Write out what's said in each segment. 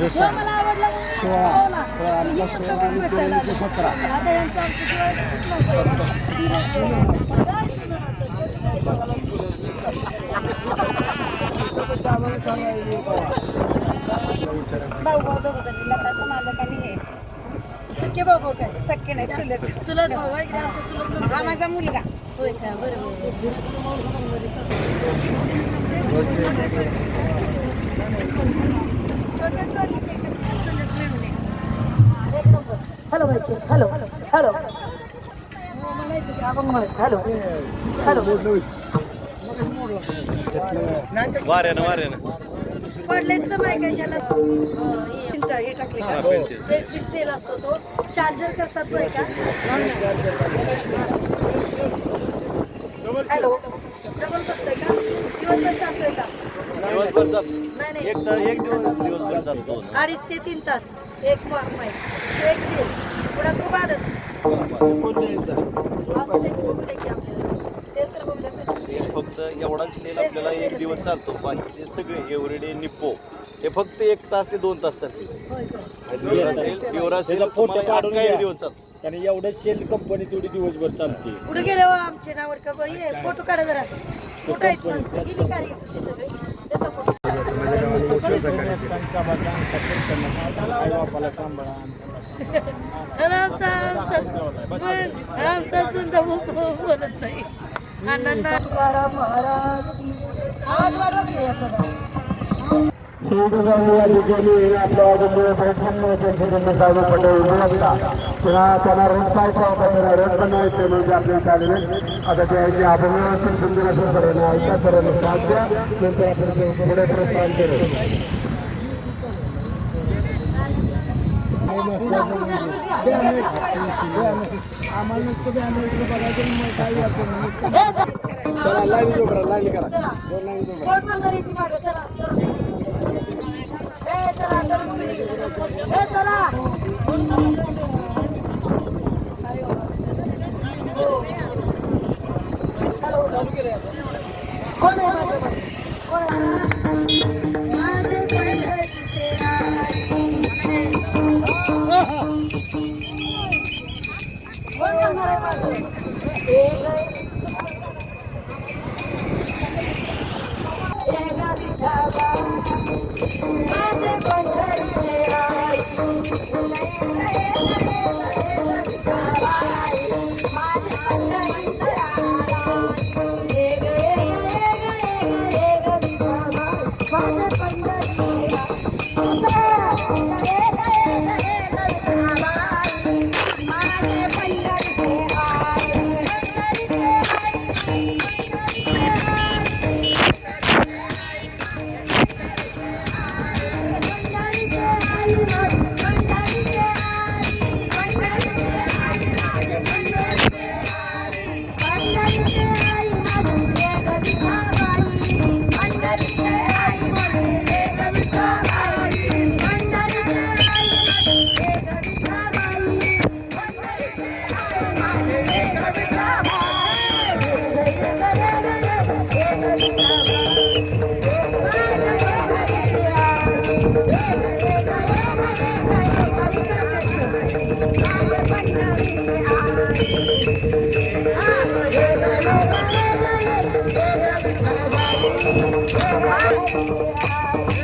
जो मला आवडला म्हणून. सतरा. आता यांचं. भाऊ भाऊ दोघं जण लताचं मालक आणि हे सख्खे बाबा काय? सख्खे नाही चुलत. चुलत भाऊ आहे की आमच्या चुलत नव्हतं हा? माझा मुलगा. होय का? बरोबर हॅलो व्हायचे हॅलो हॅलो. म्हणायचं म्हणायचं हॅलो. हॅलो. वाऱ्यानं वाऱ्यानं. पडलेचं माहिती आहे ज्याला हे टाकले का? पेन्सिल सेल असतो तो. चार्जर करतात तो आहे का हॅलो डबल बसतोय का? दिवसभर चालतोय का? दिवसभर चालतो नाही नाही. एक तर एक दिवस दिवसभर चालतो अडीच ते तीन तास. एक मार्क माहिती एक शेल पुढे तो बादच. असं दे की बघू दे की आपल्याला. सेल तर बघू दे पेन्सिल सेल फक्त एवढाच सेल आपल्याला एक दिवस चालतो. बाकीचे सगळे एव्हरीडे निप्पो. हे फक्त एक तास ते दोन तास चालते. होय का? एवढा सेल एवढा सेल फोटो तुम्हाला काढून. दिवस चालतो. आणि एवढं शेल कंपनी तेवढी दिवसभर चालते. कुठे गेले हो आमचे नावड का फोटो काढा जरा. कुठं आहेत माणसं? गेली का रे हे सगळे? आमचाच मग बोलत नाही महाराज की या ठिकाणी आपल्या आजूबाजूला प्रसन्न त्यांच्याकडनं साधू पटेल निवडला पुन्हा त्यांना रोज काय सावकाश म्हणजे आपल्या आता त्याची सुंदर असं नंतर आपण पुढे चला लाईन करा लाईन करा दोन लाईन करा. कोण मंदिराची मागं? चला, चला. ए, चला, चला. ए, चला. कोण आहे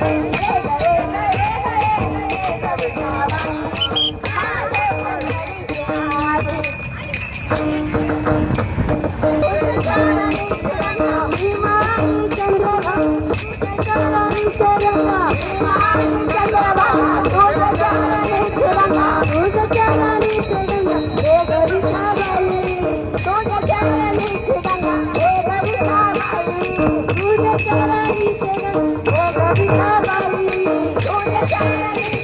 Thank you. Okay.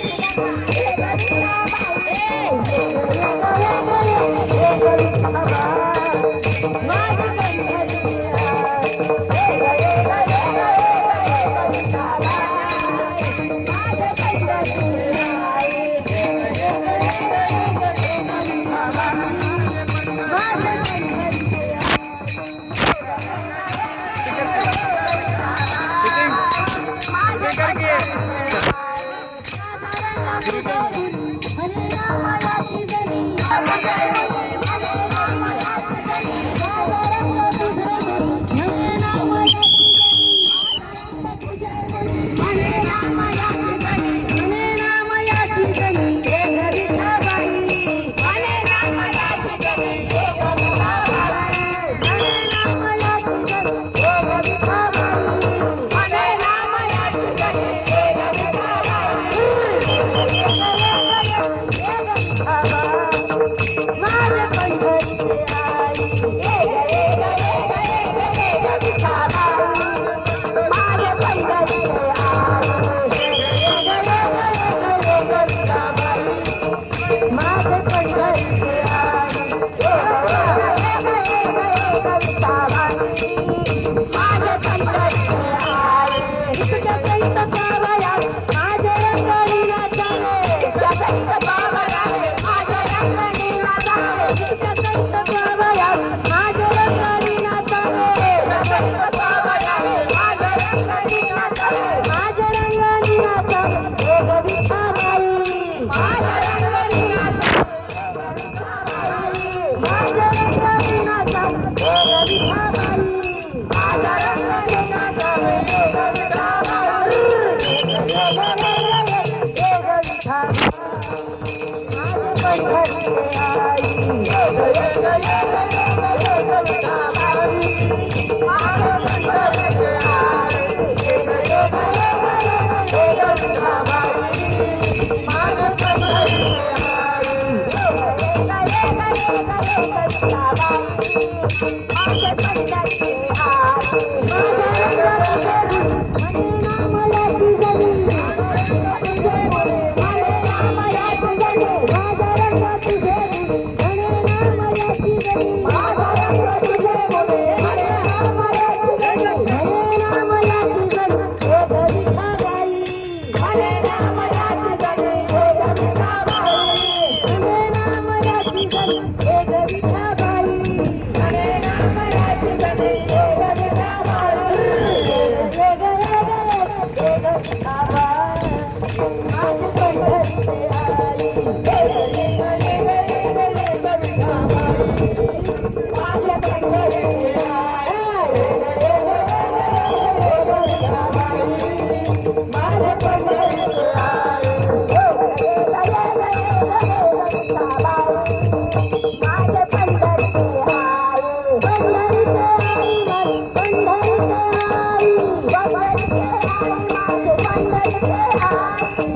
Thank you. आमच्या thank you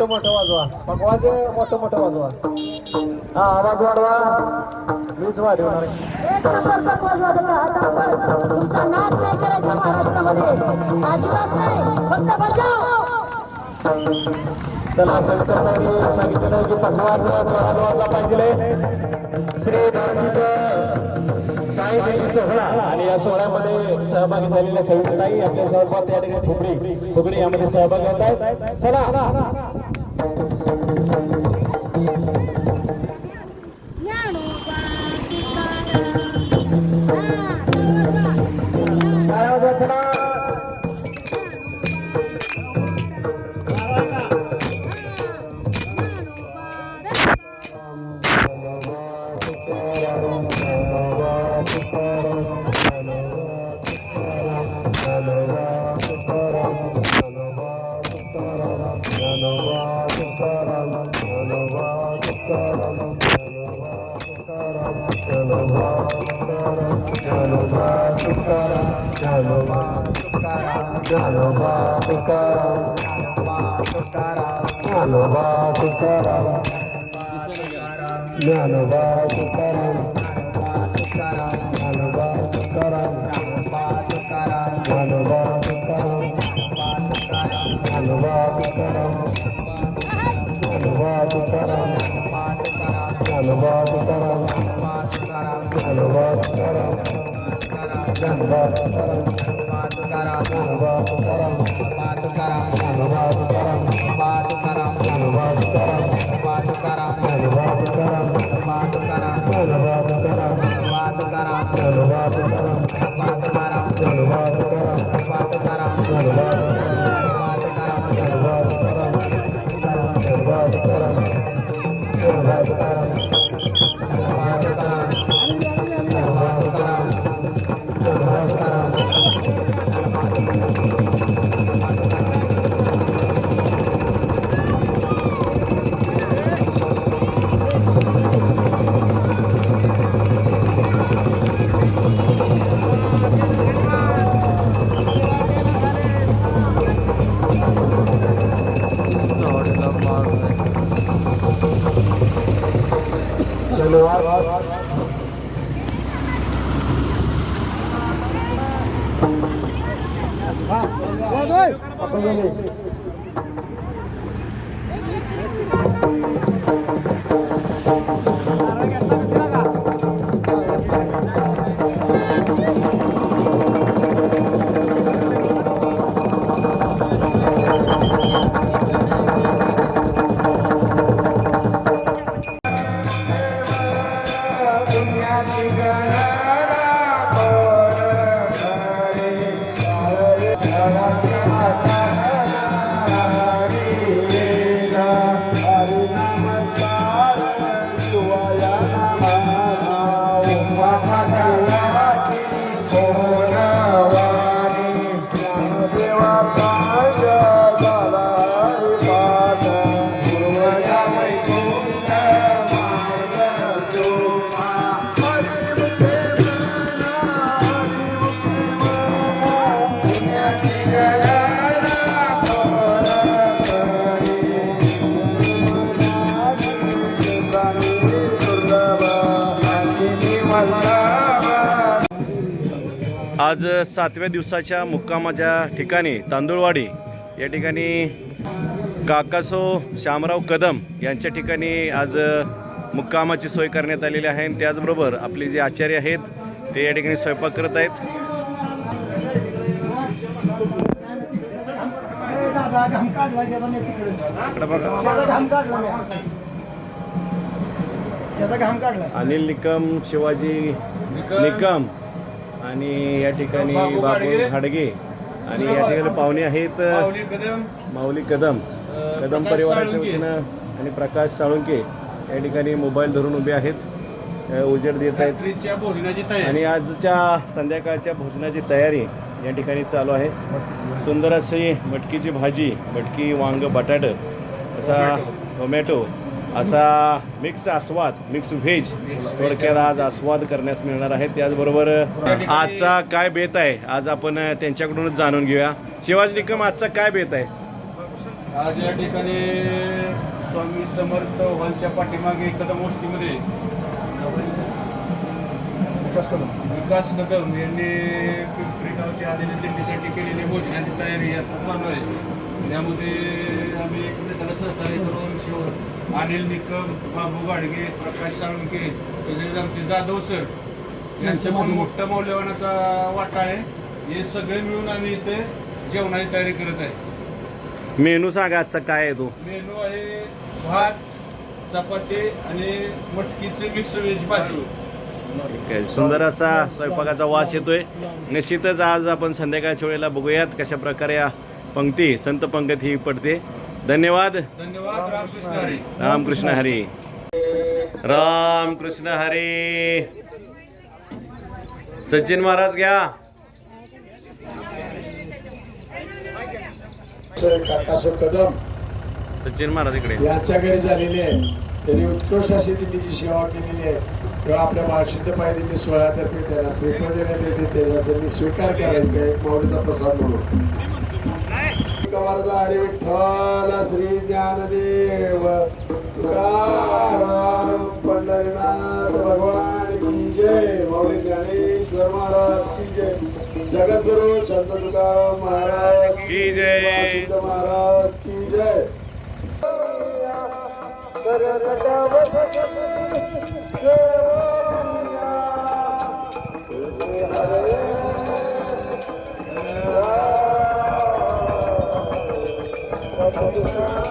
मोठं मोठं वाजवा. पकवाज मोठं मोठं वाजवा. हा आवाज वाढवा. मीच वाढवणार चला असं सांगितलं की पकवाज स्वराज वाजला पाहिजे. श्री सोहळा. आणि या सोहळ्यामध्ये सहभागी झालेल्या सविताई आपल्या सहभाग त्या ठिकाणी फुगडी फुगडी यामध्ये सहभागी होत आहेत. चला. 来，大家起来！ज्ञानवासुकरं ज्ञानवासुकरम् Hola. आज सातव्या दिवसाच्या मुक्कामाच्या ठिकाणी तांदूळवाडी या ठिकाणी काकासो शामराव कदम यांच्या ठिकाणी आज मुक्कामाची सोय करण्यात आलेली आहे. आणि त्याचबरोबर आपले जे आचार्य आहेत ते या ठिकाणी स्वयंपाक करत आहेत. अनिल निकम शिवाजी निकम आणि या ठिकाणी बाबू घाडगे आणि या ठिकाणी पाहुणे आहेत माऊली कदम. कदम. परिवाराच्या वतीनं आणि प्रकाश साळुंके या ठिकाणी मोबाईल धरून उभे आहेत. उजेड देत आहेत. आणि आजच्या संध्याकाळच्या भोजनाची तयारी या ठिकाणी चालू आहे. सुंदर अशी मटकीची भाजी मटकी वांग बटाट असा टोमॅटो असा मिक्स आस्वाद मिक्स व्हेज थोडक्यात आज आस्वाद करण्यास मिळणार आहे त्याचबरोबर आजचा काय बेत आहे? आज आपण त्यांच्याकडूनच जाणून घेऊया. शिवाजी निकम आजचा काय बेत आहे? आज या ठिकाणी स्वामी समर्थ हॉलच्या पाठीमागे कदम वस्तीमध्ये विकास कदम. यांनी पिंपरी गावच्या आलेल्या दिंडीसाठी केलेली भोजनाची तयारी आहे. त्यामध्ये आम्ही एकमेकाला सहकार्य करून शिव अनिल निकम बाबू गाडगे प्रकाश साळुंके तसेच आमचे जाधव सर यांचं पण मोठा मौल्यवानाचा वाटा आहे. हे सगळे मिळून आम्ही इथे जेवणाची तयारी करत आहे. मेनू सांगा आजचा काय आहे तो? मेनू आहे भात चपाती आणि मटकीचे मिक्स व्हेज भाजी. सुंदर असा स्वयंपाकाचा वास येतोय. निश्चितच आज आपण संध्याकाळच्या वेळेला बघूयात कशा प्रकारे पंक्ती संत पंगत ही पडते. धन्यवाद. धन्यवाद रामकृष्ण हरी. रामकृष्ण हरी. सचिन महाराज घ्या. काकासो कदम. सचिन महाराज इकडे. यांच्या घरी झालेली आहे. त्यांनी उत्कृष्ट अशी दिल्लीची सेवा केलेली आहे. तेव्हा आपल्या महासिद्ध पायदिंडी सोहळ्यातर्फे त्यांना श्रीफळ देण्यात येते त्याचा त्यांनी स्वीकार करायचा आहे माऊलीचा प्रसाद म्हणून. वरदारी विठ्ठल श्री ज्ञानदेव. तुकाराम पंढरीनाथ भगवान की जय. मौली ज्ञानेश्वर महाराज की जय. जगद्गुरु संत तुकाराम महाराज की जय. सिद्ध महाराज की जय. हरे Música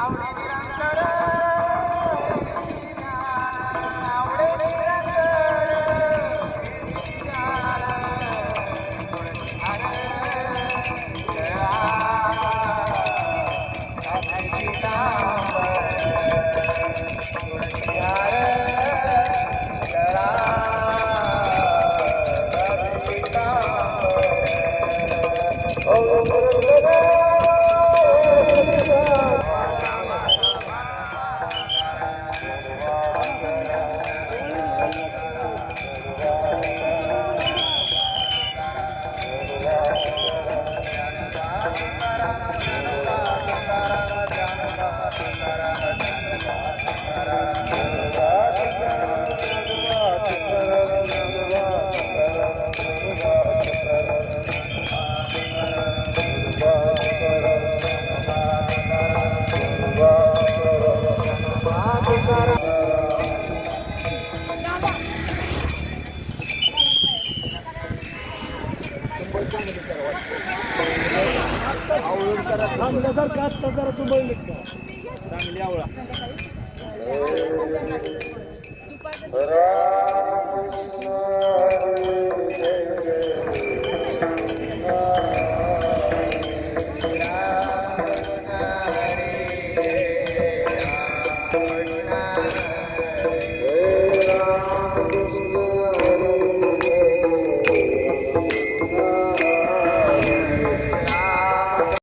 అవునండి थांबल्यासारखं आत्ता जरा तू बघ चांगली आवळा